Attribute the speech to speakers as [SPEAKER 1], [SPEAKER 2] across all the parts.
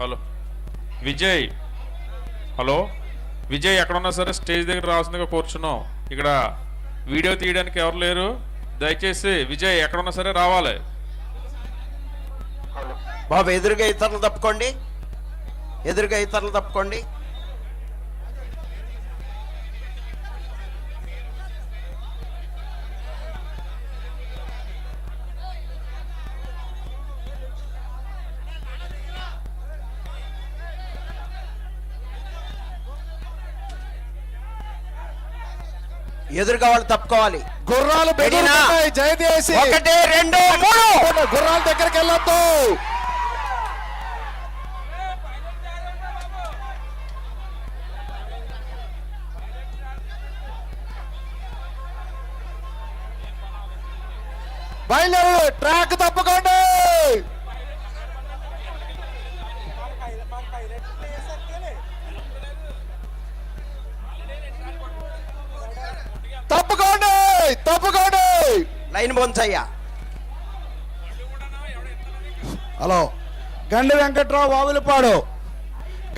[SPEAKER 1] Hello. Vijay. Hello. Vijay ఎక్కడున్నా సరే stage దగ్గర రావాల్సిందిగా కూర్చున్నాం. ఇక్కడ వీడియో తీయడానికి ఎవరు లేరు? దయచేసి విజయ్ ఎక్కడున్నా సరే రావాలి.
[SPEAKER 2] బాబు ఎదురుగా ఇతరులు తప్పుకోండి. ఎదురుగా ఇతరులు తప్పుకోండి. ఎదురుగా వాళ్ళు తప్పుకోవాలి.
[SPEAKER 3] గుర్రాలు జయదేసి.
[SPEAKER 2] ఒకటి రెండు మూడు.
[SPEAKER 3] గుర్రాల దగ్గరికి వెళ్ళొద్దు. బయలుదేరు ట్రాక్ తప్పుకోండి. తప్పుకోండి! తప్పుకోండి!
[SPEAKER 2] లైన్ బొంచయ్యా
[SPEAKER 3] హలో. గండి వెంకట్రావు వావిలపాడు.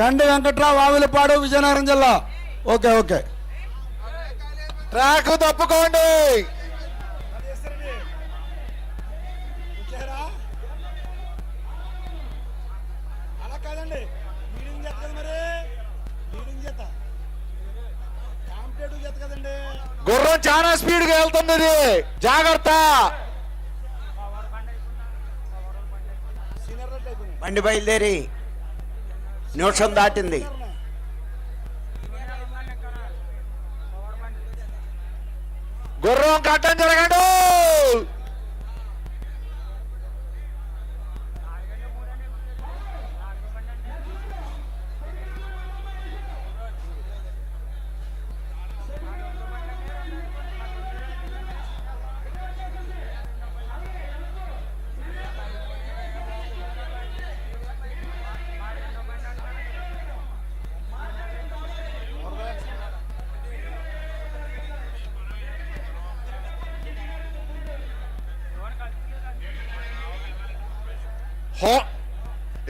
[SPEAKER 3] గండి వెంకట్రావు వావిలపాడు విజయనగరం జిల్లా. Okay okay. ట్రాక్ తప్పుకోండి! గుర్రం చాలా స్పీడ్గా వెళ్తుంది ఇది. జాగ్రత్త.
[SPEAKER 2] బండి బయలుదేరి. నిమిషం దాటింది.
[SPEAKER 3] గుర్రం కట్టం జరగండు.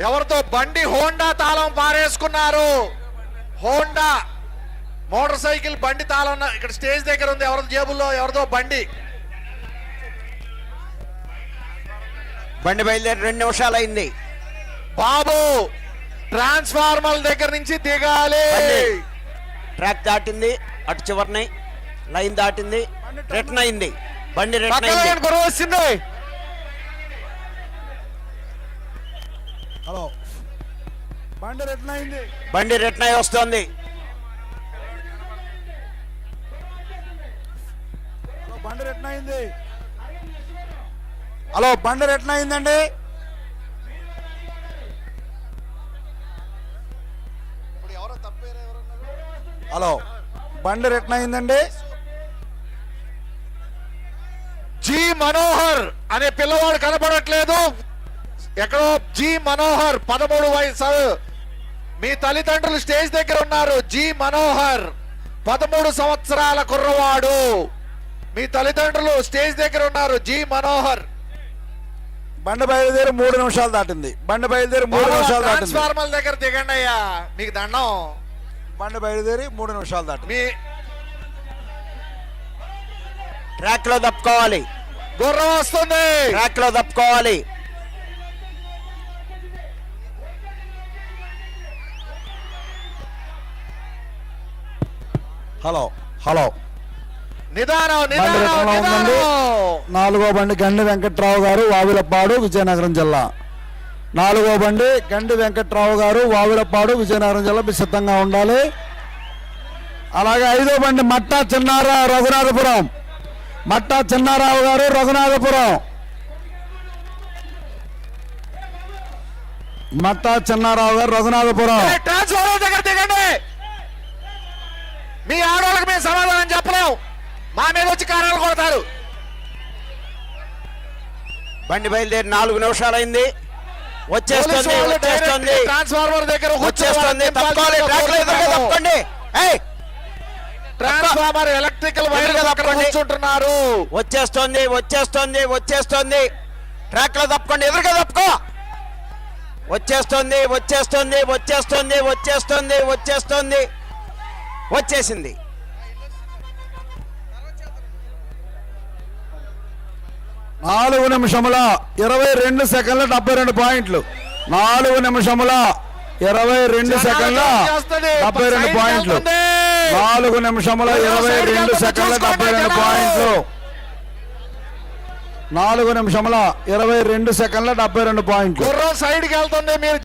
[SPEAKER 3] ఎవరితో బండి హోండా తాళం పారేసుకున్నారు? హోండా మోటార్ సైకిల్ బండి తాళం ఇక్కడ స్టేజ్ దగ్గర ఉంది ఎవరి జేబుల్లో ఎవరిదో బండి.
[SPEAKER 2] బండి బయలుదేరి రెండు నిమిషాలు అయింది
[SPEAKER 3] బాబు ట్రాన్స్ఫార్మర్ దగ్గర నుంచి దిగాలి.
[SPEAKER 2] ట్రాక్ దాటింది అటు చివరిని లైన్ దాటింది రిటర్న్ అయింది. బండి రిటర్న్ అయింది.
[SPEAKER 4] హలో. బండి రిటర్న్ అయింది
[SPEAKER 2] బండి రిటర్న్ అయి వస్తుంది.
[SPEAKER 4] హలో బండి రిటర్న్ అయింది హలో బండి రిటర్న్ అయిందండి హలో బండి రిటర్న్ అయిందండి
[SPEAKER 3] జి మనోహర్ అనే పిల్లవాడు కనపడట్లేదు. ఎక్కడో జి మనోహర్ పదమూడు వయసు. మీ తల్లిదండ్రులు స్టేజ్ దగ్గర ఉన్నారు. జి మనోహర్ పదమూడు సంవత్సరాల కుర్రవాడు. మీ తల్లిదండ్రులు స్టేజ్ దగ్గర ఉన్నారు. జి మనోహర్.
[SPEAKER 4] బండి బయలుదేరి మూడు నిమిషాలు దాటింది. బండి బయలుదేరి మూడు నిమిషాలు దాటింది.
[SPEAKER 3] ట్రాన్స్ఫార్మర్ దగ్గర దిగండి అయ్యా. మీకు దండం.
[SPEAKER 4] బండి బయలుదేరి మూడు నిమిషాలు దాటింది.
[SPEAKER 3] మీ
[SPEAKER 2] ట్రాక్లో తప్పుకోవాలి.
[SPEAKER 3] గుర్రం వస్తుంది.
[SPEAKER 2] ట్రాక్లో తప్పుకోవాలి.
[SPEAKER 4] Hello hello.
[SPEAKER 3] నిదానం నిదానం. నిదానం.
[SPEAKER 4] నాలుగో బండి గండి వెంకట్రావు గారు వావిలపాడు విజయనగరం జిల్లా. నాలుగో బండి గండి వెంకట్రావు గారు వావిలపాడు విజయనగరం జిల్లా. మీరు సిద్ధంగా ఉండాలి. అలాగే ఐదో బండి మట్టా చిన్నారా రఘునాథపురం. మట్టా చిన్నారావు గారు రఘునాథపురం. మట్టా చిన్నారావు గారు రఘునాథపురం.
[SPEAKER 3] ట్రాన్స్ఫార్మర్ దగ్గర దిగండి. మీ ఆడవాళ్ళకి మేము సమాధానం చెప్పలేం. మా మీద వచ్చి కారాలు కొడతారు.
[SPEAKER 2] బండి బయలుదేరి నాలుగు నిమిషాలు అయింది
[SPEAKER 3] పోలీసు
[SPEAKER 2] వచ్చేస్తుంది. వచ్చేస్తుంది
[SPEAKER 3] ట్రాన్స్ఫార్మర్ దగ్గర
[SPEAKER 2] వచ్చేస్తుంది.
[SPEAKER 3] వాళ్ళని
[SPEAKER 2] తప్పుకోవాలి ట్రాక్లో ఎదురుగా
[SPEAKER 3] నింపాలి.
[SPEAKER 2] తప్పుకోండి. ఏయ్!
[SPEAKER 3] ట్రాన్స్ఫార్మర్ ఎలక్ట్రికల్ వైర్
[SPEAKER 2] తప్పండి.
[SPEAKER 3] కూర్చుంటున్నారు.
[SPEAKER 2] వచ్చేస్తుంది వచ్చేస్తుంది వచ్చేస్తుంది. ట్రాక్లో తప్పుకోండి ఎదురుగా తప్పుకో. వచ్చేస్తుంది వచ్చేస్తుంది వచ్చేస్తుంది వచ్చేస్తుంది వచ్చేస్తుంది. వచ్చేసింది.
[SPEAKER 4] నాలుగు నిమిషముల ఇరవై రెండు సెకండ్ల డెబ్బై రెండు పాయింట్లు. నాలుగు నిమిషముల ఇరవై రెండు సెకండ్ల డెబ్బై రెండు పాయింట్లు. నాలుగు నిమిషముల ఇరవై రెండు సెకండ్ల డెబ్బై రెండు పాయింట్లు. నాలుగు నిమిషముల ఇరవై రెండు సెకండ్ల డెబ్బై రెండు పాయింట్లు.
[SPEAKER 3] సైడ్కి వెళ్తుంది. మీరు